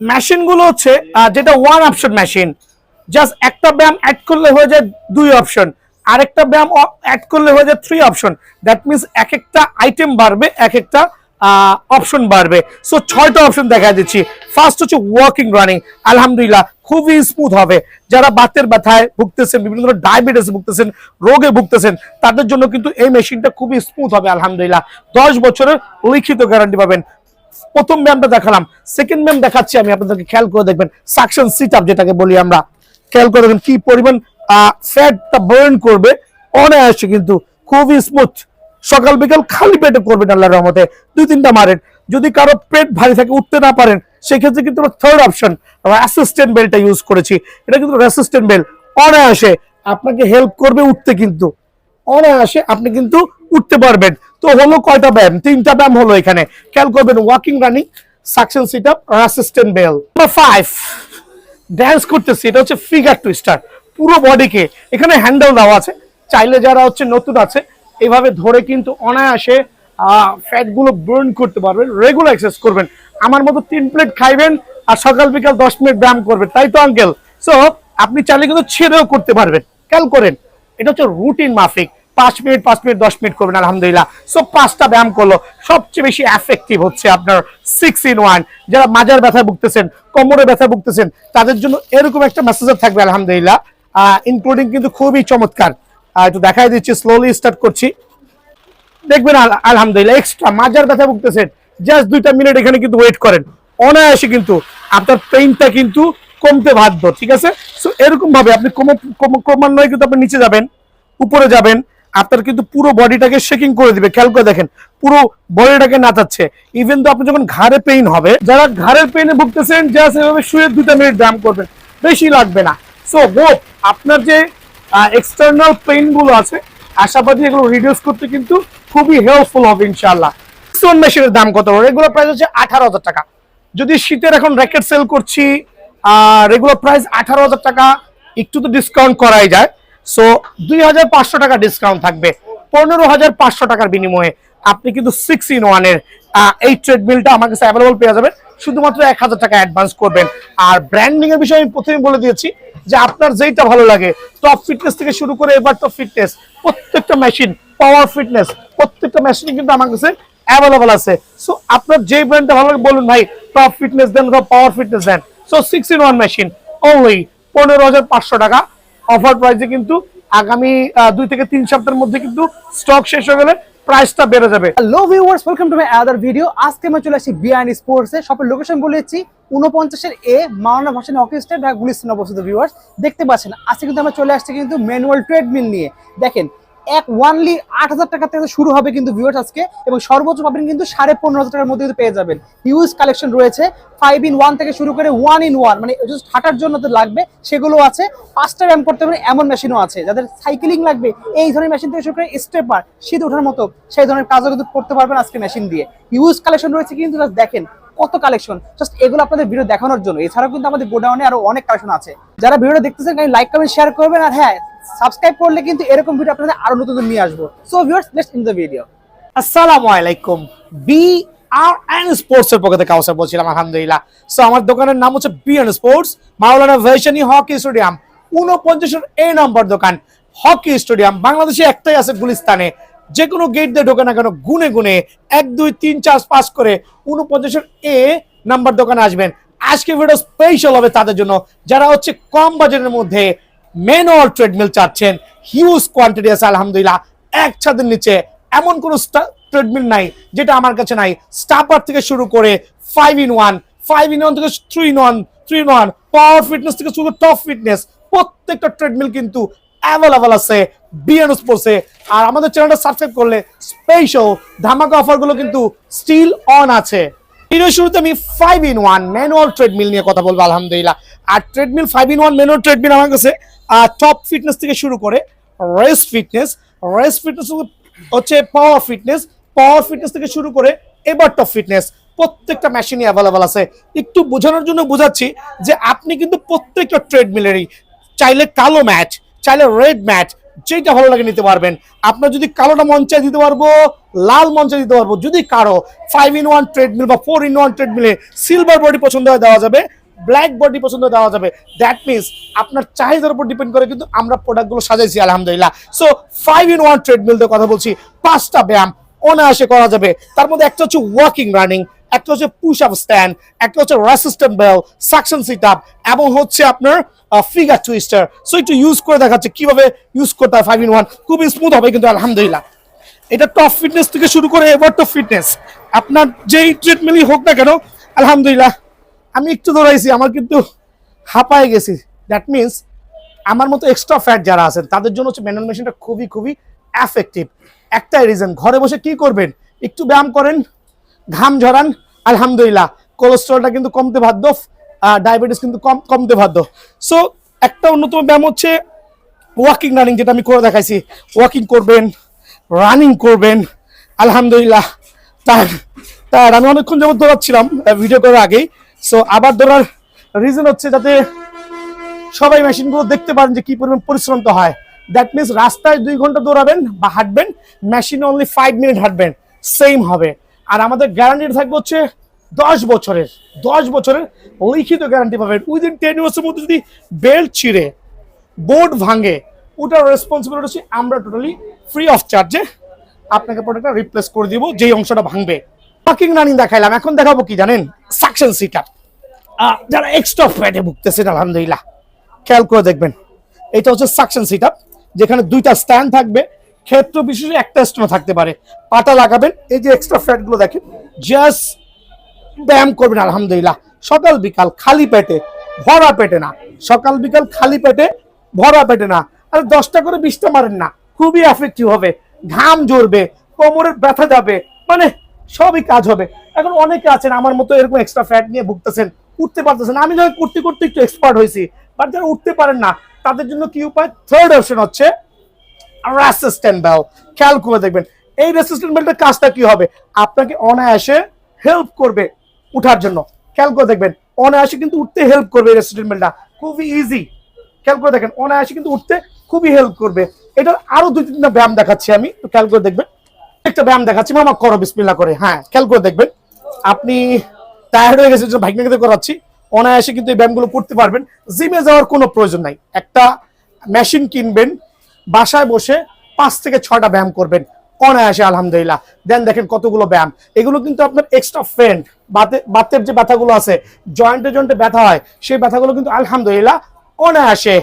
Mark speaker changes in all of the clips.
Speaker 1: মেশিনগুলো হচ্ছে যেটা ওয়ান অপশন মেশিন জাস্ট একটা ব্যায়াম অ্যাড করলে হয়ে যায় দুই অপশন আরেকটা ব্যায়াম অ্যাড করলে হয়ে যায় থ্রি অপশন দ্যাট মিনস এক একটা আইটেম বাড়বে, এক একটা অপশন বাড়বে। সো ছয়টা অপশন দেখা দিচ্ছি। ফার্স্ট হচ্ছে ওয়াকিং রানিং আলহামদুলিল্লাহ, খুবই স্মুথ হবে। যারা বাতের ব্যথায় ভুগতেছেন, বিভিন্ন ধরনের ডায়াবেটিস ভুগতেছেন, রোগে ভুগতেছেন, তাদের জন্য কিন্তু এই মেশিনটা খুবই স্মুথ হবে, আলহামদুলিল্লাহ। দশ বছরের লিখিত গ্যারান্টি পাবেন। প্রথম ব্যায়ামটা দেখালাম। সেকেন্ড ব্যায়াম দেখাচ্ছি, আমি আপনাদেরকে খেয়াল করে দেখবেন। সাকশন সিট আপ যেটাকে বলি আমরা। খেয়াল করে দেখবেন কি পরিমাণ ফ্যাটটা বার্ন করবে। অনায়াসে কিন্তু খুবই স্মুথ সকাল বিকাল খালি পেটে করবেন আল্লাহর রহমতে। দুই তিনটা মারেন। যদি কারও পেট ভারী থাকে, উঠতে না পারেন, সেক্ষেত্রে কিন্তু থার্ড অপশন অ্যাসিস্ট্যান্ট বেলটা ইউজ করেছি। এটা কিন্তু রেসিস্ট্যান্ট বেল অনায়াসে আপনাকে হেল্প করবে উঠতে কিন্তু। অনায়াসে আপনি কিন্তু উঠতে পারবেন। তো হলো কয়টা ব্যায়াম? তিনটা ব্যায়াম হলো এখানে। খেয়াল করবেন walking running suction sit up assistant bell number five dance করতেছি, এটা হচ্ছে ফিগার টুইস্টার পুরো বডিকে এখানে হ্যান্ডেল দেওয়া আছে। চাইলে যারা হচ্ছে নতুন আছে, এভাবে ধরে কিন্তু অনায়াসে ফ্যাটগুলো বার্ন করতে পারবেন। রেগুলার এক্সারসাইজ করবেন। আমার মতো তিন প্লেট খাইবেন আর সকাল বিকাল দশ মিনিট ব্যায়াম করবেন। তাই তো আঙ্কেল সো আপনি চাইলে কিন্তু ছেড়েও করতে পারবেন। খেয়াল করেন, এটা হচ্ছে রুটিন মাফিক। পাঁচ মিনিট পাঁচ মিনিট, দশ মিনিট করবেন, আলহামদুলিল্লাহ। সো পাঁচটা ব্যায়াম করল, সবচেয়ে বেশি এফেক্টিভ হচ্ছে আপনার সিক্স ইন ওয়ান যারা মাজার ব্যথা ভুগতেছেন, কোমরে ব্যথা ভুগতেছেন, তাদের জন্য এরকম একটা মেসেজার থাকবে, আলহামদুলিল্লাহ। ইনক্লুডিং কিন্তু খুবই চমৎকার। একটু দেখাই দিচ্ছি স্লোলি স্টার্ট করছি। দেখবেন আলহামদুলিল্লাহ এক্সট্রা মাজার ব্যথা ভুগতেছেন জাস্ট দুইটা মিনিট এখানে কিন্তু ওয়েট করেন। অনায়াসে কিন্তু আপনার পেইনটা কিন্তু কমতে বাধ্য, ঠিক আছে? সো এরকম ভাবে আপনি ক্রমান্বয়ে কিন্তু আপনি নিচে যাবেন, উপরে যাবেন আপনার কিন্তু পুরো বডিটাকে শেকিং করে দিবে। খেয়াল করে দেখেন, পুরো বডিটাকে নাচাচ্ছে। ইভেন তো আপনি যখন ঘাড়ে পেইন হবে, যারা ঘাড়ের পেইনে ভুগতেছেন জাস্ট এভাবে শুয়ে দুটা মিনিট ব্যায়াম করবেন, বেশি লাগবে না। সো হোপ আপনার যে এক্সটার্নাল পেইনগুলো আছে, আশাবাদী এগুলো রিডিউস করতে কিন্তু খুবই হেল্পফুল হবে ইনশাআল্লাহ। সোন মেশিনের দাম কত? রেগুলার প্রাইস হচ্ছে আঠারো হাজার টাকা। যদি শীতের এখন র্যাকেট সেল করছি রেগুলার প্রাইস আঠারো হাজার টাকা, একটু তো ডিসকাউন্ট করাই যায়। সো দুই হাজার পাঁচশো টাকা ডিসকাউন্ট থাকবে। পনেরো হাজার পাঁচশো টাকার বিনিময়ে আপনি কিন্তু সিক্স ইন ওয়ানের এই ট্রেডমিলটা আমার কাছে অ্যাভেলেবল পেয়ে যাবেন। শুধুমাত্র এক হাজার টাকা অ্যাডভান্স করবেন। আর ব্র্যান্ডিং এর বিষয়ে আমি প্রথমে বলে দিয়েছি যে আপনার যেইটা ভালো লাগে টপ ফিটনেস থেকে শুরু করে এবার টপ ফিটনেস প্রত্যেকটা মেশিন পাওয়ার ফিটনেস প্রত্যেকটা মেশিন কিন্তু আমার কাছে অ্যাভেলেবল আছে। সো আপনার যে ব্র্যান্ডটা ভালো লাগে, বলুন ভাই top fitness then power fitness then. So six in one machine only পনেরো হাজার পাঁচশো টাকা। অফার প্রাইসে কিন্তু আগামী দুই থেকে তিন সপ্তাহের মধ্যে কিন্তু স্টক শেষ হয়ে গেলে প্রাইসটা বেড়ে যাবে।
Speaker 2: Hello viewers welcome to my other video আজকে আমি চলে আসছি বিআইন স্পোর্টস এ। শপের লোকেশন বলেছি উনপঞ্চাশের এ মাওলানা ভাসান হকি স্টেট ঢাকা গুলিস্তান অবস্থিত। ভিউয়ার্স দেখতে পাচ্ছেন, আজকে কিন্তু আমরা চলে আসছি কিন্তু ম্যানুয়াল ট্রেডমিল নিয়ে। দেখেন এক ওয়ানলি আট হাজার টাকা থেকে শুরু হবে কিন্তু ভিউয়ার্স আজকে এবং সর্বোচ্চ পাবেন কিন্তু সাড়ে পনেরো হাজার টাকার মধ্যে কিন্তু পেয়ে যাবেন। কালেকশন রয়েছে। ফাইভ ইন ওয়ান থেকে শুরু করে ওয়ান ইন ওয়ান মানে just হাঁটার জন্য তো লাগবে, সেগুলো আছে। পাঁচটা করতে এমন মেশিনও আছে। যাদের সাইকেলিং লাগবে, এই ধরনের মেশিন থেকে শুরু করে স্টেপার শীত ওঠার মতো, সেই ধরনের কাজও কিন্তু করতে পারবেন আজকে মেশিন দিয়ে। হিউজ কালেকশন রয়েছে কিন্তু just দেখেন কত কালেকশন জাস্ট এগুলো আপনাদের ভিডিও দেখানোর জন্য। এছাড়াও কিন্তু আমাদের গোডাউনে আরও অনেক কালেকশন আছে। যারা ভিডিওটা দেখতেছেন লাইক কমেন্ট শেয়ার করবেন। আর হ্যাঁ সাবস্ক্রাইব করলে কিন্তু এরকম ভিডিও আপনাদের আরও নতুন নিয়ে আসব। So viewers let's in the video
Speaker 1: আসসালামু আলাইকুম। বি আর এন স্পোর্টস এর পক্ষ থেকে কাউসার বলছিলাম, আলহামদুলিল্লাহ। সো আমার দোকানের নাম হচ্ছে B N sports Maulana Bhasani hockey stadium, উনপঞ্চাশের এ নম্বর দোকান, হকি স্টেডিয়াম, বাংলাদেশে একটাই আছে গুলিস্তানে। যে কোনো গেট দিয়ে ঢোকে না কেন, গুনে গুনে এক, দুই, তিন, চার, পাঁচ করে উনপঞ্চাশের এ নাম্বার দোকানে আসবেন। আজকে ভিডিও স্পেশাল হবে তাদের জন্য। যারা হচ্ছে কম বাজেটের মধ্যে ম্যানুয়াল ট্রেডমিল চাচ্ছেন। হিউজ কোয়ান্টিটি আছে, আলহামদুলিল্লাহ। এক ছাদের নিচে এমন কোন ট্রেডমিল নাই, যেটা আমার কাছে নাই। স্টাপার থেকে শুরু করে five in one five in one থেকে three in one three in one power fitness থেকে শুরু করে টপ ফিটনেস প্রত্যেকটা ট্রেডমিল কিন্তু অ্যাভেলেবল আছে বিএন স্পোর্টসে আর আমাদের চ্যানেলটা সাবস্ক্রাইব করলে স্পেশাল ধামাকা অফারগুলো কিন্তু স্টিল অন আছে। ভিডিও শুরুতে আমি five in one manual treadmill নিয়ে কথা বলব, আলহামদুলিল্লাহ। আর treadmill five in one manual treadmill আমার কাছে টপ ফিটনেস থেকে শুরু করে রেস ফিটনেস রেস ফিটনেস হচ্ছে পাওয়ার ফিটনেস পাওয়ার ফিটনেস থেকে শুরু করে এবার টপ ফিটনেস প্রত্যেকটা মেশিনই অ্যাভেলেবল আছে। একটু বোঝানোর জন্য বোঝাচ্ছি যে আপনি কিন্তু প্রত্যেকটা ট্রেডমিলেরই চাইলে কালো ম্যাচ চাইলে রেড ম্যাচ যেটা ভালো লাগে নিতে পারবেন। আপনার যদি কালোটা মঞ্চে দিতে পারব, লাল মঞ্চে দিতে পারব, যদি কারও ফাইভ ইন ওয়ান ট্রেডমিল বা ফোর ইন ওয়ান ট্রেডমিলে সিলভার বডি পছন্দ হয়, দেওয়া যাবে। ব্ল্যাক বডি পছন্দ দেওয়া যাবে। দ্যাট মিনস আপনার চাহিদার উপর ডিপেন্ড করে কিন্তু আমরা প্রোডাক্টগুলো সাজাইছি, আলহামদুলিল্লাহ। So five in one treadmill দিয়ে কথা বলছি, পাঁচটা ব্যায়াম অনায়াসে করা যাবে। তার মধ্যে একটা হচ্ছে ওয়াকিং রানিং একটা হচ্ছে পুশ আপ স্ট্যান্ড একটা হচ্ছে resistant bell suction sit up এবং হচ্ছে আপনার ফিগার টুইস্টার সো একটু ইউজ করে দেখাচ্ছে কীভাবে ইউজ করতে হয় ফাইভ ইন ওয়ান খুবই স্মুথ হবে কিন্তু, আলহামদুলিল্লাহ। এটা টপ ফিটনেস থেকে শুরু করে এবার টপ ফিটনেস আপনার যেই ট্রিটমেন্টই হোক না কেন, আলহামদুলিল্লাহ আমি একটু দৌড়াইছি আমার কিন্তু হাঁপায় গেছি। দ্যাট মিনস আমার মতো এক্সট্রা ফ্যাট যারা আছেন, তাদের জন্য হচ্ছে ম্যানুয়াল মেশিনটা খুবই খুবই এফেক্টিভ একটাই রিজন ঘরে বসে কি করবেন? একটু ব্যায়াম করেন, ঘাম ঝরান, আলহামদুলিল্লাহ। কোলেস্ট্রলটা কিন্তু কমতে বাধ্য ডায়াবেটিস কিন্তু কম, কমতে বাধ্য। সো একটা অন্যতম ব্যায়াম হচ্ছে ওয়াকিং রানিং যেটা আমি করে দেখাইছি। ওয়াকিং করবেন রানিং করবেন, আলহামদুলিল্লাহ। তার তার, আমি অনেকক্ষণ যাবত দৌড়াচ্ছিলাম ভিডিও করার আগেই। সো আবার দৌড়ার রিজন হচ্ছে যাতে সবাই মেশিনগুলো দেখতে পারেন যে কি পরিমাণ পরিশ্রম তো হয়। দ্যাট মিনস রাস্তায় দুই ঘণ্টা দৌড়াবেন বা হাঁটবেন মেশিন অনলি ফাইভ মিনিট হাঁটবেন সেম হবে। আর আমাদের গ্যারান্টি থাকবে হচ্ছে দশ বছরের দশ বছরের লিখিত গ্যারান্টি পাবেন। উইদিন টেন ইয়ার্সের মধ্যে যদি বেল্ট ছিঁড়ে বোর্ড ভাঙে, ওটার রেসপন্সিবিলিটি আমরা টোটালি ফ্রি অফ চার্জে আপনাকে প্রোডাক্টটা রিপ্লেস করে দিব, যেই অংশটা ভাঙবে। পাকিং রানিং দেখাইলাম, এখন দেখাবো কি জানেন? সাকশন সিটার যারা এক্সট্রা ফ্যাটে ভুগতেছেন, আলহামদুলিল্লাহ। খেয়াল করে দেখবেন। এটা হচ্ছে সাকশন সিটআপ যেখানে দুইটা স্ট্যান্ড থাকবে। ক্ষেত্র বিশেষে একটা স্ট্যান্ড থাকতে পারে। পাটা লাগাবেন, এই যে এক্সট্রা ফ্যাটগুলো দেখেন জাস্ট ব্যায়াম করবেন, আলহামদুলিল্লাহ। সকাল, বিকাল খালি পেটে, ভরা পেটে না। সকাল, বিকাল খালি পেটে, ভরা পেটে না। আর দশটা করে বিশটা মারেন না। খুবই এফেক্টিভ হবে। ঘাম ঝরবে, কোমরের ব্যথা যাবে। মানে সবই কাজ হবে। এখন অনেকে আছেন, আমার মতো এরকম এক্সট্রা ফ্যাট নিয়ে ভুগতেছেন, উঠতে পারতেছেন। আমি যখন করতে করতে একটু এক্সপার্ট হয়েছি বাট যারা উঠতে পারেন না, তাদের জন্য কি উপায়? থার্ড অপশন হচ্ছে রেসিস্ট্যান্ট বেল খেয়াল করে দেখবেন, এই রেসিস্ট্যান্ট বেলটার কাজটা কি হবে? আপনাকে অনায়াসে হেল্প করবে উঠার জন্য। খেয়াল করে দেখবেন, অনায়াসে কিন্তু উঠতে হেল্প করবে এই রেসিস্ট্যান্ট বেলটা খুবই ইজি খেয়াল করে দেখেন, অনায়াসে কিন্তু উঠতে খুবই হেল্প করবে। এটার আরও দুই তিনটা ব্যায়াম দেখাচ্ছি আমি একটু খেয়াল করে দেখবেন। একটা ব্যায়াম দেখাচ্ছি। মামা, করো বিসমিল্লা করে। হ্যাঁ খেয়াল করে দেখবেন। আপনি টায়ার্ড হয়ে গেছে নিয়ে করাচ্ছি। অনায়াসে কিন্তু এই ব্যায়ামগুলো করতে পারবেন। জিমে যাওয়ার কোনো প্রয়োজন নাই। একটা মেশিন কিনবেন, বাসায় বসে পাঁচ থেকে ছটা ব্যায়াম করবেন। অনায়াসে, আলহামদুলিল্লাহ। দেন দেখেন কতগুলো ব্যায়াম। এগুলো কিন্তু আপনার এক্সট্রা ফ্রেন্ড বাতে বাতের যে ব্যথাগুলো আছে জয়েন্টে জয়েন্টে ব্যথা হয়, সেই ব্যথাগুলো কিন্তু আলহামদুলিল্লাহ অনায়াসে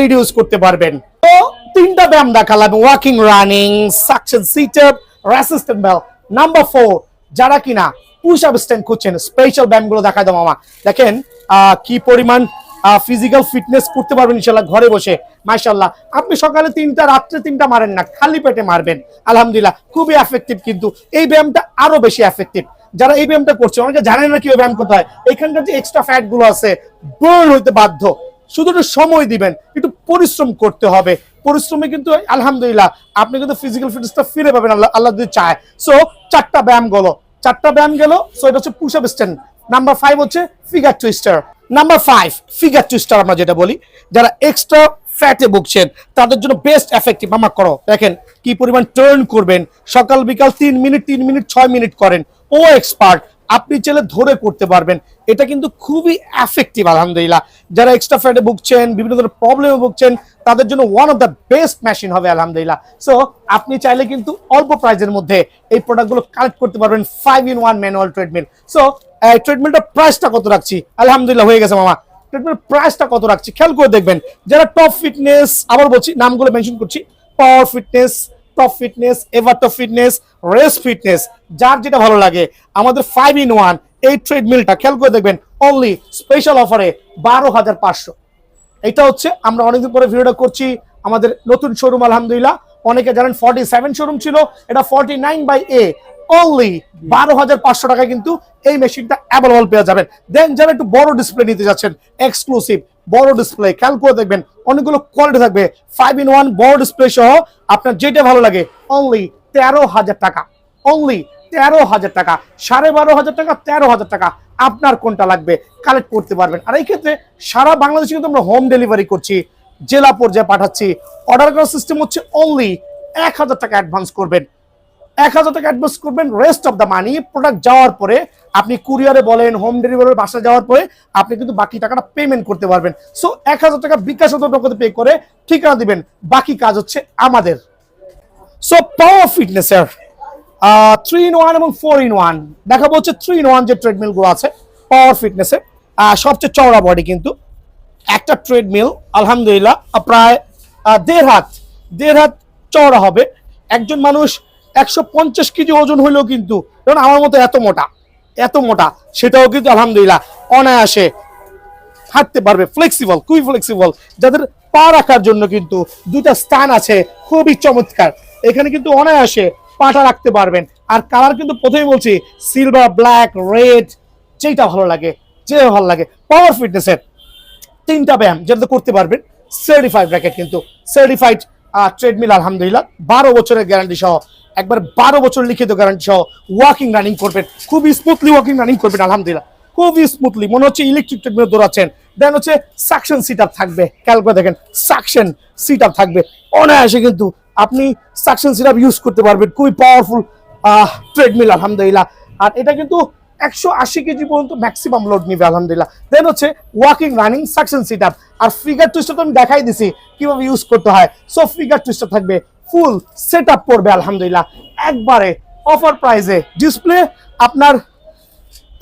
Speaker 1: রিডিউস করতে পারবেন। তো তিনটা ব্যায়াম দেখালাম। Walking running suction sit up resistant bell number four যারা কিনা পুশ আপ স্ট্যান্ড খুঁজছেন স্পেশাল ব্যায়ামগুলো দেখা দাও মামা। দেখেন কি পরিমাণ ফিজিক্যাল ফিটনেস করতে পারবেন ইনশাল্লাহ ঘরে বসে। মাশাল্লাহ আপনি সকালে তিনটা, রাত্রে তিনটা মারেন না, খালি পেটে মারবেন। আলহামদুলিল্লাহ, খুবই এফেক্টিভ কিন্তু এই ব্যায়ামটা আরও বেশি এফেক্টিভ যারা এই ব্যায়ামটা করছে, অনেকে জানেন না কি ব্যায়াম করতে হয়। এখানকার যে এক্সট্রা ফ্যাটগুলো আছে বার্ন হইতে বাধ্য। শুধু সময় দিবেন, একটু পরিশ্রম করতে হবে। পরিশ্রমে কিন্তু আলহামদুলিল্লাহ আপনি কিন্তু ফিজিক্যাল ফিটনেসটা ফিরে পাবেন, আল্লাহ আল্লাহ যদি চায়। সো চারটা ব্যায়াম গেলো। চারটা ব্যায়াম গেল সো এটা হচ্ছে push up stand number five হচ্ছে figure twister number five figure twister আমরা যেটা বলি, যারা এক্সট্রা ফ্যাটে ভুগছেন, তাদের জন্য বেস্ট এফেক্টিভ আমার করো। দেখেন কি পরিমাণ টার্ন করবেন। সকাল, বিকাল তিন মিনিট তিন মিনিট ছয় মিনিট করেন। ও এক্সপার্ট আপনি চাইলে ধরে করতে পারবেন। এটা কিন্তু খুবই এফেক্টিভ আলহামদুলিল্লাহ। যারা এক্সট্রা ফ্যাটে ভুগছেন, বিভিন্ন ধরনের প্রবলেমে ভুগছেন, তাদের জন্য one of the best machine হবে, আলহামদুলিল্লাহ। সো আপনি চাইলে কিন্তু অল্প প্রাইজের মধ্যে এই প্রোডাক্টগুলো কালেক্ট করতে পারবেন five in one manual treatment so ট্রিটমেন্টটা প্রাইসটা কত রাখছি? আলহামদুলিল্লাহ, হয়ে গেছে মামা। ট্রিটমেন্ট প্রাইসটা কত রাখছি? খেয়াল করে দেখবেন। যারা টপ ফিটনেস আবার বলছি, নামগুলো মেনশন করছি power fitness top fitness ever top fitness race fitness যার যেটা ভালো লাগে, আমাদের ফাইভ ইন ওয়ান এই ট্রেডমিলটা খেয়াল করে দেখবেন অনলি স্পেশাল অফারে বারো হাজার পাঁচশো। এটা হচ্ছে, আমরা অনেকদিন পরে ভিডিওটা করছি, আমাদের নতুন শোরুম আলহামদুলিল্লাহ। অনেকে জানেন ফর্টি সেভেন শোরুম ছিল, এটা forty nine by a only বারো হাজার পাঁচশো টাকায় কিন্তু এই মেশিনটা অ্যাভেলেবল পেয়ে যাবেন। দেন যারা একটু বড় ডিসপ্লে নিতে যাচ্ছেন এক্সক্লুসিভ বড় ডিসপ্লে খেয়াল করে দেখবেন অনেকগুলো কোয়ালিটি থাকবে। ফাইভ ইন ওয়ান বড় ডিসপ্লে সহ আপনার যেটা ভালো লাগে অনলি তেরো হাজার টাকা। অনলি তেরো হাজার টাকা। সাড়ে বারো হাজার টাকা, তেরো হাজার টাকা আপনার কোনটা লাগবে কালেক্ট করতে পারবেন। আর এই ক্ষেত্রে সারা বাংলাদেশে কিন্তু আমরা হোম ডেলিভারি করছি, জেলা পর্যায়ে পাঠাচ্ছি। অর্ডার করার সিস্টেম হচ্ছে অনলি এক হাজার টাকা অ্যাডভান্স করবেন। এক হাজার টাকা অ্যাডভান্স করবেন rest of the money product যাওয়ার পরে আপনি কুরিয়ারে বলেন হোম ডেলিভারি বাসা যাওয়ার পরে আপনি কিন্তু বাকি টাকাটা পেমেন্ট করতে পারবেন। সো এক হাজার টাকা বিকাশ নগদে পে করে ঠিকানা দিবেন। বাকি কাজ হচ্ছে আমাদের। সো পাওয়ার ফিটনেস ফিটনেসের থ্রি ইন ওয়ান এবং ফোর ইন ওয়ান দেখাবো হচ্ছে থ্রি ইন ওয়ান যে ট্রেডমিলগুলো আছে পাওয়ার ফিটনেসের সবচেয়ে চওড়া বডি কিন্তু একটা ট্রেডমিল আলহামদুলিল্লাহ প্রায় দেড় হাত দেড় হাত চওড়া হবে। একজন মানুষ একশো পঞ্চাশ কেজি ওজন হইলেও কিন্তু আমার মতো এত মোটা এত মোটা, সেটাও কিন্তু আলহামদুলিল্লাহ অনায়াসে হাঁটতে পারবে ফ্লেক্সিবল খুবই ফ্লেক্সিবল যাদের পা রাখার জন্য কিন্তু দুটা স্থান আছে, খুবই চমৎকার। এখানে কিন্তু অনায়াসে পাটা রাখতে পারবেন। আর কালার কিন্তু প্রথমেই বলছি সিলভার ব্ল্যাক রেড যেটা ভালো লাগে, যে ভালো লাগে পাওয়ার ফিটনেসের তিনটা ব্যায়াম যেটা করতে পারবেন সার্টিফাইড র্যাকেট কিন্তু। সার্টিফাইড ট্রেডমিল আলহামদুলিল্লাহ, বারো বছরের গ্যারান্টি সহ একবার বারো বছর লিখিত গ্যারান্টি সহ ওয়াকিং রানিং করবেন। খুবই স্মুথলি ওয়াকিং রানিং করবেন, আলহামদুলিল্লাহ। খুবই স্মুথলি মনে হচ্ছে ইলেকট্রিক ট্রেডমিল দৌড়াচ্ছেন। দেন হচ্ছে সাকশন সিট আপ থাকবে। খেয়াল করে দেখেন সাকশন সিট আপ থাকবে। অনায়াসে কিন্তু আপনি সাকশন সিট আপ ইউজ করতে পারবেন। খুবই পাওয়ারফুল ট্রেডমিল আলহামদুলিল্লাহ। আর এটা কিন্তু একশো আশি কেজি পর্যন্ত ম্যাক্সিমাম লোড নিবে, আলহামদুলিল্লাহ। দেন হচ্ছে walking running suction sit up আর ফিগার টুইস্টার তো আমি দেখাই দিছি, কীভাবে ইউজ করতে হয়। সো ফিগার টুইস্টার থাকবে ফুল সেট আপ করবে, আলহামদুলিল্লাহ। একবারে অফার প্রাইসে ডিসপ্লে আপনার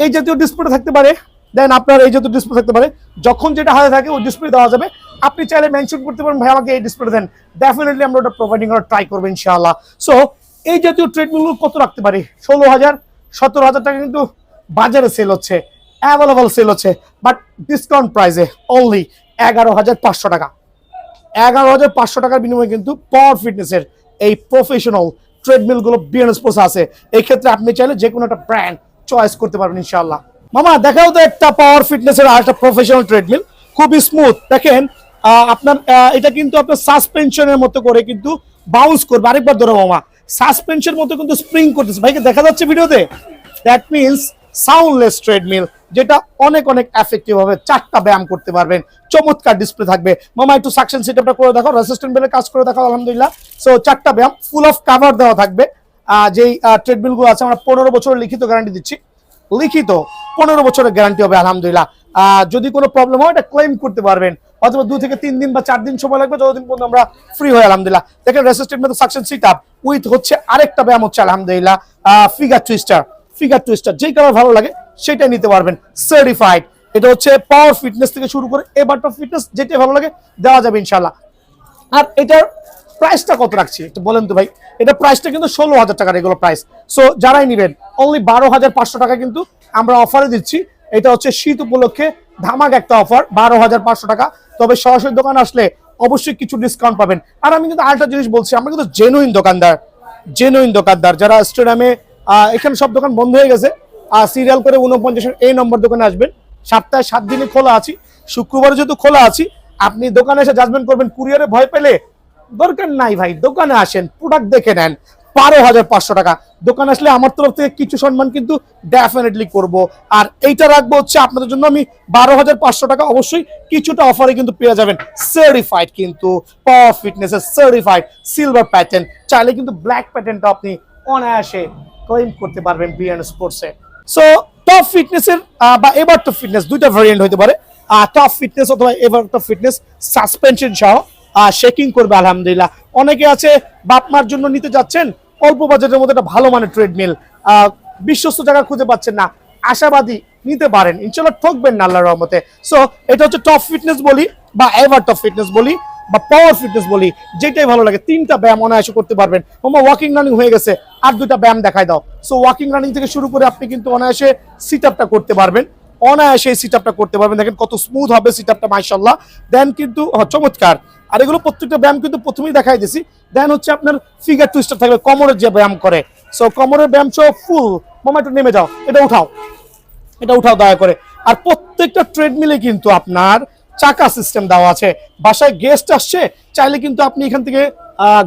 Speaker 1: এই জাতীয় ডিসপ্লে থাকতে পারে, দেন আপনার এই জাতীয় ডিসপ্লে থাকতে পারে। যখন যেটা হাতে থাকে, ওই ডিসপ্লে দেওয়া যাবে। আপনি চাইলে মেনশন করতে পারেন, ভাই, আমাকে এই ডিসপ্লে দেন। ডেফিনেটলি আমরা ওটা প্রোভাইডিং করার ট্রাই করব, ইনশাআল্লাহ। সো এই জাতীয় ট্রেডমিলগুলো কত রাখতে পারি? ষোলো হাজার, সতেরো হাজার টাকা কিন্তু বাজারে সেল হচ্ছে অ্যাভেলেবল সেল হচ্ছে বাট ডিসকাউন্ট প্রাইসে অনলি এগারো হাজার পাঁচশো টাকা। এগারো হাজার পাঁচশো টাকার বিনিময়ে কিন্তু পাওয়ার ফিটনেসের এই প্রফেশনাল ট্রেডমিলগুলো বিএনএস স্পোর্টস আছে। এই ক্ষেত্রে আপনি চাইলে যে কোনো একটা ব্র্যান্ড চয়েস করতে পারবেন ইনশাআল্লাহ। মামা, দেখাও তো একটা পাওয়ার ফিটনেসের আর একটা প্রফেশনাল ট্রেডমিল খুবই স্মুথ দেখেন আপনার এটা কিন্তু আপনার সাসপেনশনের মতো করে কিন্তু বাউন্স করবে। আরেকবার ধরো মামা সাসপেনশন মতো কিন্তু স্প্রিং করতেছে। ভাইকে দেখা যাচ্ছে ভিডিওতে? দ্যাট মিনস সাউন্ডলেস ট্রেডমিল যেটা অনেক অনেক এফেক্টিভ হবে চারটা ব্যায়াম করতে পারবেন। চমৎকার ডিসপ্লে থাকবে। মামা, একটু সাকশন সেটআপটা করে দেখো। রেসিস্ট্যান্ট বেলের কাজ করে দেখো আলহামদুলিল্লাহ। সো চারটা ব্যায়াম ফুল অফ কাভার দেওয়া থাকবে। যেই ট্রেডমিলগুলো আছে, আমরা পনেরো বছরের লিখিত গ্যারান্টি দিচ্ছি। লিখিত পনেরো বছরের গ্যারান্টি হবে, আলহামদুলিল্লাহ। যদি কোনো প্রবলেম হয়, এটা ক্লেম করতে পারবেন। অথবা দু থেকে তিন দিন বা চার দিন সময় লাগবে, যতদিন পর্যন্ত আমরা ফ্রি হয় আলহামদুলিল্লাহ। দেখেন রেসিস্ট্যান্ট মধ্যে সাকশন সিট আপ উইথ হচ্ছে আরেকটা ব্যায়াম হচ্ছে, আলহামদুলিল্লাহ। ফিগার টুইস্টার ফিগার টুইস্টার যেই কালার ভালো লাগে, সেটাই নিতে পারবেন। সার্টিফাইড এটা হচ্ছে পাওয়ার ফিটনেস থেকে শুরু করে এবারটা ফিটনেস যেটাই ভালো লাগে, দেওয়া যাবে ইনশাল্লাহ আর এটার প্রাইসটা কত রাখছি? একটু বলেন তো ভাই। এটা প্রাইসটা কিন্তু ষোলো হাজার টাকার এগুলো প্রাইস সো যারাই নেবেন অনলি বারো হাজার পাঁচশো টাকা কিন্তু আমরা অফারে দিচ্ছি। এটা হচ্ছে শীত উপলক্ষে ধামাক একটা অফার বারো হাজার পাঁচশো টাকা। তবে সরাসরি দোকান আসলে অবশ্যই কিছু ডিসকাউন্ট পাবেন। আর আমি কিন্তু আরেকটা জিনিস বলছি, আমরা কিন্তু জেনুইন দোকানদার। জেনুইন দোকানদার। যারা স্টেডিয়ামে এখানে সব দোকান বন্ধ হয়ে গেছে। আর সিরিয়াল করে উনপঞ্চাশের এই নম্বর দোকানে আসবেন। সপ্তাহে সাত দিনই খোলা আছি। শুক্রবারে যেহেতু খোলা আছি, আপনি দোকানে এসে জাজমেন্ট করবেন। কুরিয়ারে ভয় পেলে দরকার নাই ভাই, দোকানে আসেন প্রোডাক্ট দেখে নেন। বারো হাজার পাঁচশো টাকা। দোকানে আসলে আমার তরফ থেকে কিছু সম্মান কিন্তু ডেফিনেটলি করব। আর এইটা রাখব হচ্ছে আপনাদের জন্য আমি বারো হাজার পাঁচশো টাকা। অবশ্যই কিছুটা অফারে কিন্তু পেয়ে যাবেন। সার্টিফাইড কিন্তু পাওয়ার ফিটনেসের সার্টিফাইড সিলভার প্যাটার্ন চাইলে কিন্তু ব্ল্যাক প্যাটার্নটা আপনি অনায়াসে ক্লেম করতে পারবেন বিএন স্পোর্টসে। সো টপ ফিটনেসের বা এবার টপ ফিটনেস দুইটা ভেরিয়েন্ট হতে পারে। টপ ফিটনেস অথবা এবার টপ ফিটনেস সাসপেনশন সহ শেকিং করবে, আলহামদুলিল্লাহ। অনেকে আছে, বাপ মার জন্য নিতে যাচ্ছেন, অল্প বাজেটের মধ্যে একটা ভালো মানের ট্রেডমিল বিশ্বস্ত জায়গা খুঁজে পাচ্ছেন না, আশাবাদী নিতে পারেন। ইনশাল্লাহ ঠকবেন না আল্লাহর রহমতে। সো এটা হচ্ছে টপ ফিটনেস বলি, বা এভার টপ ফিটনেস বলি। বা পাওয়ার ফিটনেস বলি, যেটাই ভালো লাগে, তিনটা ব্যায়াম অনায়াসে করতে পারবেন। তোমার ওয়াকিং রানিং হয়ে গেছে, আর দুটা ব্যায়াম দেখাই দাও। সো ওয়াকিং রানিং থেকে শুরু করে আপনি কিন্তু অনায়াসে সিট আপটা করতে পারবেন। অনায়াসে সিট আপটা করতে পারবেন। দেখেন কত স্মুথ হবে সিট আপটা মাইশাল্লাহ দেন কিন্তু চমৎকার। আর এগুলো প্রত্যেকটা ব্যায়াম কিন্তু প্রথমেই দেখাই দিছি। দেন হচ্ছে আপনার ফিগার টুইস্টার থাকবে কোমরের যে ব্যায়াম করে। সো কোমরের ব্যায়াম সহ ফুল মামা, একটু নেমে যাও। এটা উঠাও। এটা উঠাও, দয়া করে। আর প্রত্যেকটা ট্রেডমিলে কিন্তু আপনার চাকা সিস্টেম দেওয়া আছে। বাসায় গেস্ট আসছে, চাইলে কিন্তু আপনি এখান থেকে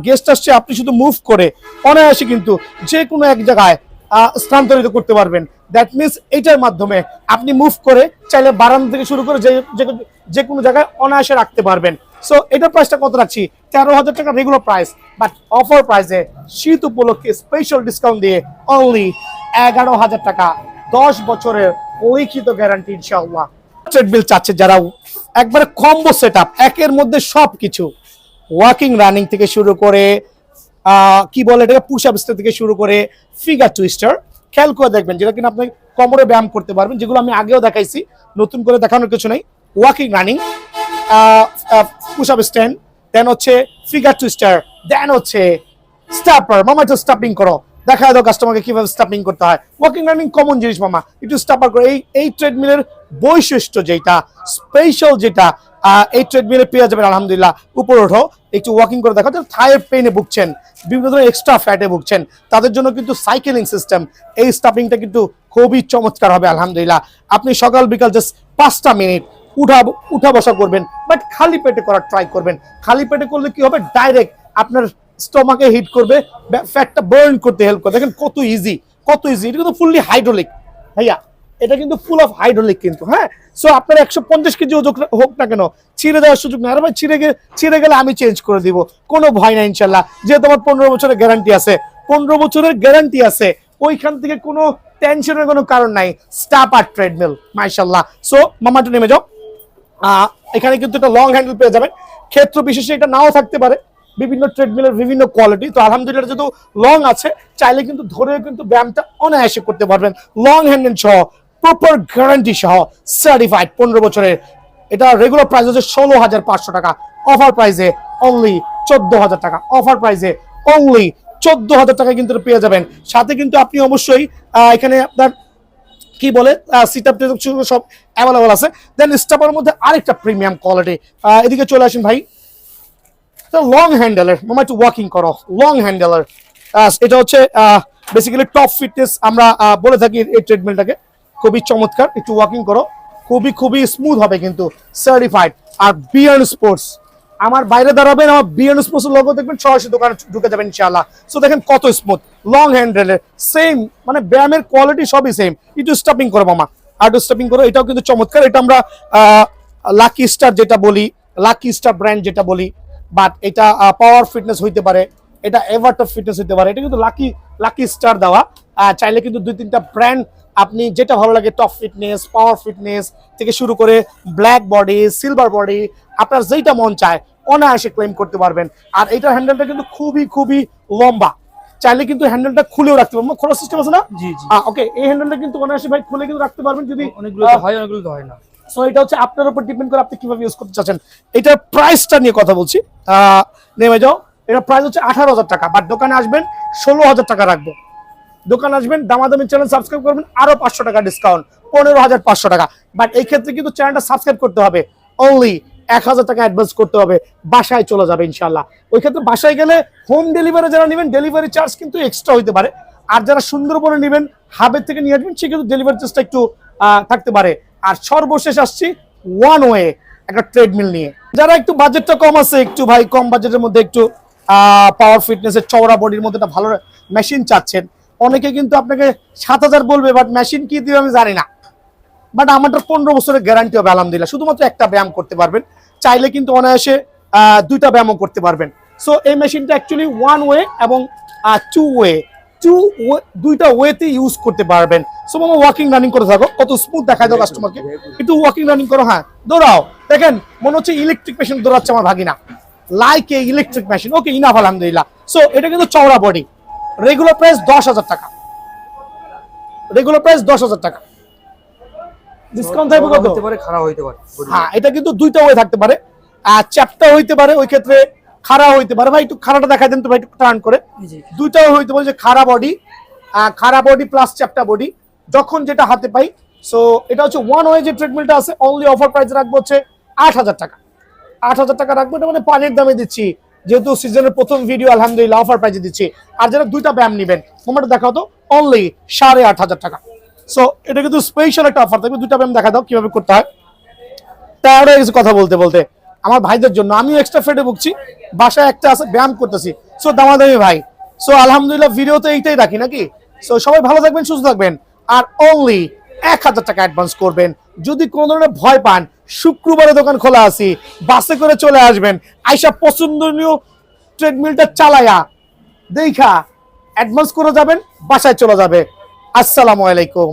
Speaker 1: গেস্ট আসছে, আপনি শুধু মুভ করে অনায়াসে কিন্তু যে কোনো এক জায়গায় স্থানান্তরিত করতে পারবেন। দ্যাট মিনস এইটার মাধ্যমে আপনি মুভ করে চাইলে বারান্দা থেকে শুরু করে যে, যে- কোনো জায়গায় অনায়াসে রাখতে পারবেন। সো এটার প্রাইসটা কত রাখছি? তেরো হাজার টাকা রেগুলার প্রাইস বাট অফার প্রাইসে শীত উপলক্ষে স্পেশাল ডিসকাউন্ট দিয়ে অনলি এগারো হাজার টাকা। দশ বছরের লিখিত গ্যারান্টি ইনশাআল্লাহ। ট্রেডমিল চাচ্ছে যারা একবারে কম্বো সেট একের মধ্যে সব কিছু ওয়াকিং রানিং থেকে শুরু করে কি বলে এটাকে পুশ আপ থেকে শুরু করে ফিগার টুইস্টার খেয়াল করে দেখবেন, যেটা কিনা আপনি কোমরে ব্যায়াম করতে পারবেন, যেগুলো আমি আগেও দেখাইছি, নতুন করে দেখানোর কিছু নেই। Walking running push up stand then হচ্ছে ফিগার টুইস্টার দেন হচ্ছে স্টাপার মামা একটু স্টাপিং করো। দেখা দাও কাস্টমারকে কীভাবে স্টাপিং করতে হয়। ওয়াকিং রানিং কমন জিনিস, মামা। একটু স্টাপার করো। এই এই ট্রেডমিলের বৈশিষ্ট্য যেটা স্পেশাল যেটা এই ট্রেডমিলে পেয়ে যাবেন, আলহামদুলিল্লাহ। উপরে ওঠো, একটু ওয়াকিং করে দেখো, যারা থায়ের পেনে ভুগছেন, বিভিন্ন ধরনের এক্সট্রা ফ্যাটে ভুগছেন, তাদের জন্য কিন্তু সাইকেলিং সিস্টেম এই স্টাপিংটা কিন্তু খুবই চমৎকার হবে, আলহামদুলিল্লাহ। আপনি সকাল, বিকাল জাস্ট পাঁচটা মিনিট উঠা উঠা বসা করবেন বাট খালি পেটে করার ট্রাই করবেন। খালি পেটে করলে কি হবে? ডাইরেক্ট আপনার স্টমাকে হিট করবে ফ্যাটটা বার্ন করতে হেল্প করবে। দেখেন কত ইজি কত ইজি এটা কিন্তু ফুললি হাইড্রোলিক ভাইয়া, এটা কিন্তু ফুল অফ হাইড্রোলিক কিন্তু হ্যাঁ? সো আপনার একশো পঞ্চাশ কেজি ওজন হোক না কেন, ছিঁড়ে দেওয়ার সুযোগ নেই। আর ভাই, ছিঁড়ে গেলে ছিঁড়ে গেলে আমি চেঞ্জ করে দিব। কোনো ভয় নাই ইনশাল্লাহ যেহেতু আমার পনেরো বছরের গ্যারান্টি আছে। পনেরো বছরের গ্যারান্টি আছে। ওইখান থেকে কোনো টেনশনের কোনো কারণ নাই। স্টাপ আর ট্রেডমিল মাইশাল্লাহ সো মামা একটু নেমে যাও। এখানে কিন্তু একটা লং হ্যান্ডেল পেয়ে যাবেন। ক্ষেত্র বিশেষে এটা নাও থাকতে পারে। বিভিন্ন ট্রেডমিলের বিভিন্ন কোয়ালিটি তো আলহামদুলিল্লাহ যেহেতু লং আছে, চাইলে কিন্তু ধরে কিন্তু ব্যায়ামটা অনায়াসে করতে পারবেন। লং হ্যান্ডেল সহ প্রপার গ্যারান্টি সহ সার্টিফাইড পনেরো বছরের। এটা রেগুলার প্রাইস হচ্ছে ষোলো হাজার পাঁচশো টাকা। অফার প্রাইসে অনলি চোদ্দ হাজার টাকা। অফার প্রাইসে অনলি চোদ্দ হাজার টাকা কিন্তু পেয়ে যাবেন। সাথে কিন্তু আপনি অবশ্যই এখানে আপনার কি বলে সিট আপ সব অ্যাভেলেবল আছে। দেন স্টাফের মধ্যে আরেকটা প্রিমিয়াম কোয়ালিটি এদিকে চলে আসেন ভাই। লং হ্যান্ডেলের মামা একটু ওয়াকিং করো লং হ্যান্ডেলের এটা হচ্ছে বেসিক্যালি টপ ফিটনেস আমরা বলে থাকি এই ট্রেডমিলটাকে খুবই চমৎকার, একটু ওয়াকিং করো। খুবই খুবই স্মুথ হবে কিন্তু সার্টিফাইড আর বিয়ান স্পোর্টস আমার বাইরে দাঁড়াবেন, আমার বিএন স্পোর্টস লোগো দেখবেন, সরাসরি দোকানে ঢুকে যাবেন ইনশাআল্লাহ। সো দেখেন কত স্মুথ লং হ্যান্ডেলের সেম মানে ব্যায়ামের কোয়ালিটি সবই সেম একটু স্টপিং করো মামা, আর স্টপিং করো, এটাও কিন্তু চমৎকার। এটা আমরা লাকি স্টার যেটা বলি লাকি স্টার ব্র্যান্ড যেটা বলি বাট এটা পাওয়ার ফিটনেস হইতে পারে এটা এভারটপ ফিটনেস হইতে পারে এটা কিন্তু লাকি লাকি স্টার দেওয়া। চাইলে কিন্তু দুই তিনটা ব্র্যান্ড আপনি যেটা ভালো লাগে টপ ফিটনেস পাওয়ার ফিটনেস থেকে শুরু করে ব্ল্যাক বডি সিলভার বডি আপনার যেটা মন চায় অনায়াসে ক্লেম করতে পারবেন। আর এইটার হ্যান্ডেলটা কিন্তু খুবই খুবই লম্বা। চাইলে কিন্তু হ্যান্ডেলটা খুলেও রাখতে পারবেন। খোলা সিস্টেম আছে না?
Speaker 3: জি
Speaker 1: ওকে এই হ্যান্ডেলটা কিন্তু অনায়াসে ভাই খুলে কিন্তু রাখতে পারবেন যদি
Speaker 3: অনেকগুলো হয় অনেকগুলো হয় না।
Speaker 1: সো এটা হচ্ছে আপনার উপর ডিপেন্ড করে আপনি কীভাবে ইউজ করতে চাচ্ছেন। এটার প্রাইসটা নিয়ে কথা বলছি। নেমে যাও। এটার প্রাইস হচ্ছে আঠারো হাজার টাকা। বাট দোকানে আসবেন, ষোলো হাজার টাকা রাখব। দোকানে আসবেন, দামাদামি চ্যানেল সাবস্ক্রাইব করবেন, আরও পাঁচশো টাকা ডিসকাউন্ট পনেরো হাজার পাঁচশো টাকা। বাট এই ক্ষেত্রে কিন্তু চ্যানেলটা সাবস্ক্রাইব করতে হবে। অনলি এক হাজার টাকা অ্যাডভান্স করতে হবে। বাসায় চলে যাবে ইনশাল্লাহ ওই ক্ষেত্রে বাসায় গেলে হোম ডেলিভারি যারা নেবেন ডেলিভারি চার্জ কিন্তু এক্সট্রা হইতে পারে। আর যারা সুন্দরবনে নেবেন, হাবের থেকে নিয়ে আসবেন সেক্ষেত্রে ডেলিভারি চার্জটা একটু থাকতে পারে। আর সর্বশেষ আসছি ওয়ান ওয়ে একটা ট্রেডমিল নিয়ে। যারা একটু বাজেটটা কম আছে, একটু ভাই কম বাজেটের মধ্যে একটু পাওয়ার ফিটনেসের চওড়া বডির মধ্যে একটা ভালো মেশিন চাচ্ছেন, অনেকে কিন্তু আপনাকে সাত হাজার বলবে বাট মেশিন কি দিবে আমি জানি না। বাট আমারটা পনেরো বছরের গ্যারান্টি হবে, আলহামদুলিল্লাহ। শুধুমাত্র একটা ব্যায়াম করতে পারবেন, চাইলে কিন্তু অনায়াসে দুইটা ব্যায়ামও করতে পারবেন। সো এই মেশিনটা অ্যাকচুয়ালি ওয়ান ওয়ে এবং টু ওয়ে টু দুইটা ওয়েতে ইউজ করতে পারবেন। সো মামা ওয়াকিং রানিং করে থাকো। কত স্মুথ দেখায় দাও কাস্টমারকে একটু ওয়াকিং রানিং করো হ্যাঁ দৌড়াও। দেখেন মনে হচ্ছে ইলেকট্রিক মেশিন দৌড়াচ্ছে আমার ভাগিনা। Like a electric machine okay enough আলহামদুলিল্লাহ। সো এটা কিন্তু চওড়া বডি রেগুলার প্রাইস দশ হাজার টাকা। রেগুলার প্রাইস দশ হাজার টাকা। ডিসকাউন্ট থাকবে কত?
Speaker 3: হতে পারে খারাপ হইতে পারে।
Speaker 1: হ্যাঁ এটা কিন্তু দুইটা ওয়ে থাকতে পারে। আর চ্যাপটা হইতে পারে ওই ক্ষেত্রে খাড়া হইতে পারে। ভাই একটু খাড়াটা দেখাই দেন তো ভাই একটু টার্ন করে। দুইটাও হইতে পারে যে খাড়া বডি খাড়া বডি প্লাস চ্যাপটা বডি যখন যেটা হাতে পাই। সো এটা হচ্ছে ওয়ান ওয়ে যে ট্রিটমেন্টটা আছে অনলি অফার প্রাইস রাখব হচ্ছে আট হাজার টাকা। আট হাজার টাকা রাখব এটা মানে পানির দামে দিচ্ছি। যেহেতু সিজনের প্রথম ভিডিও আলহামদুলিল্লাহ অফার প্রাইসে দিচ্ছি। আর যারা দুইটা ব্যায়াম নেবেন মোমেন্টে দেখাও তো অনলি সাড়ে আট হাজার টাকা। সো এটা কিন্তু স্পেশাল একটা অফার থাকবে দুইটা ব্যায়াম দেখা দাও কীভাবে করতে হয়। হয়ে গেছে কথা বলতে বলতে। আমার ভাইদের জন্য। আমিও এক্সট্রা ফেটে ভুগছি। বাসায় একটা আছে, ব্যায়াম করতেছি। সো দামাদামি ভাই। সো আলহামদুলিল্লাহ ভিডিও তো এইটাই রাখি নাকি? সো সবাই ভালো থাকবেন, সুস্থ থাকবেন। আর অনলি এক হাজার টাকা অ্যাডভান্স করবেন। যদি কোনো ধরনের ভয় পান শুক্রবারে দোকান খোলা আছি, বাসে করে চলে আসবেন। আইসা পছন্দনীয় ট্রেডমিলটা চালায়া, দেখা অ্যাডভান্স করে যাবেন, বাসায় চলে যাবে। আসসালামু আলাইকুম।